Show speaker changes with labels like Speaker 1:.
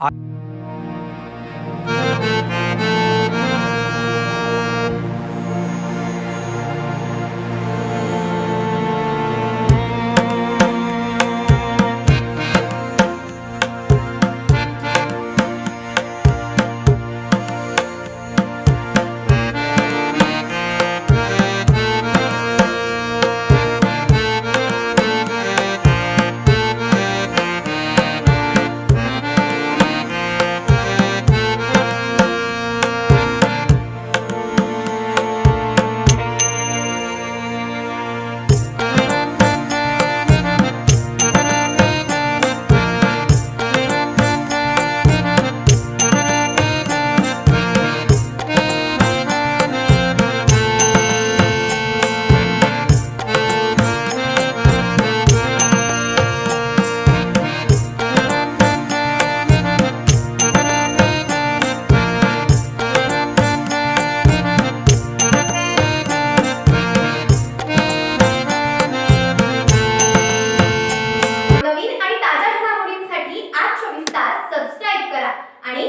Speaker 1: I- चोवीस तास subscribe करा आणि